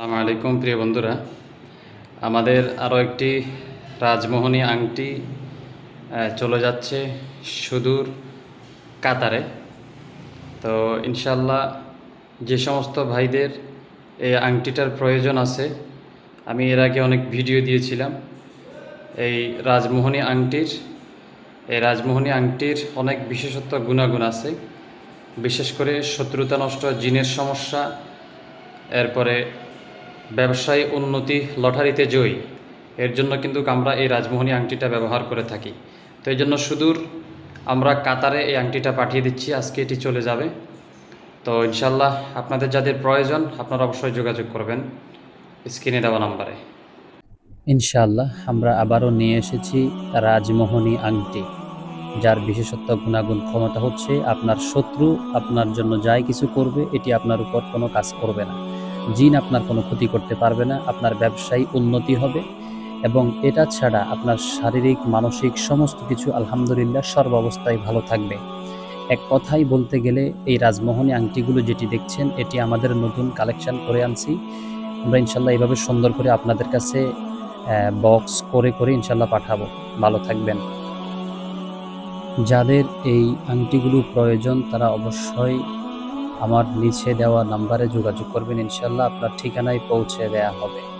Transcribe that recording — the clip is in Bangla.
আসসালামু আলাইকুম, প্রিয় বন্ধুরা। আমাদের আরও একটি রাজমোহনী আংটি চলে যাচ্ছে সুদূর কাতারে। তো ইনশাল্লাহ যে সমস্ত ভাইদের এই আংটিটার প্রয়োজন আছে, আমি এর আগে অনেক ভিডিও দিয়েছিলাম। এই রাজমোহনী আংটির, এই রাজমোহনী আংটির অনেক বিশেষত্ব গুণাগুণ আছে। বিশেষ করে শত্রুতা নষ্ট, জিনের সমস্যা, এরপরে ব্যবসায় উন্নতি লটারিতে জয়ী। এর জন্য কিন্তু আমরা এই রাজমোহনী আংটিটা ব্যবহার করে থাকি। তো এই জন্য সুদূর আমরা কাতারে এই আংটিটা পাঠিয়ে দিচ্ছি। আজকে এটি চলে যাবে। তো ইনশাল্লাহ আপনাদের যাদের প্রয়োজন আপনারা অবশ্যই যোগাযোগ করবেন স্ক্রিনে দেওয়া নাম্বারে। ইনশাআল্লাহ আমরা আবারও নিয়ে এসেছি রাজমোহনী আংটি। যার বিশেষত্ব গুণাগুণ ক্ষমতা হচ্ছে আপনার শত্রু আপনার জন্য যাই কিছু করবে, এটি আপনার উপর কোনো কাজ করবে না। জিন আপনার কোনো ক্ষতি করতে পারবে না, আপনার ব্যবসায় উন্নতি হবে এবং এটা ছাড়া আপনার শারীরিক, মানসিক সমস্ত কিছু আলহামদুলিল্লাহ সর্বাবস্থায় ভালো থাকবে। এক কথাই বলতে গেলে এই রাজমোহনী আংটিগুলো যেটি দেখছেন, এটি আমাদের নতুন কালেকশন করে আনছি। আমরা ইনশাল্লাহ এইভাবে সুন্দর করে আপনাদের কাছে বক্স করে করে ইনশাল্লাহ পাঠাবো। ভালো থাকবেন। যাদের এই আংটিগুলো প্রয়োজন তারা অবশ্যই আমার নিচে দেওয়া নাম্বারে যোগাযোগ করবেন ইনশাল্লাহ আপনার ঠিকানায় পৌঁছে দেয়া হবে।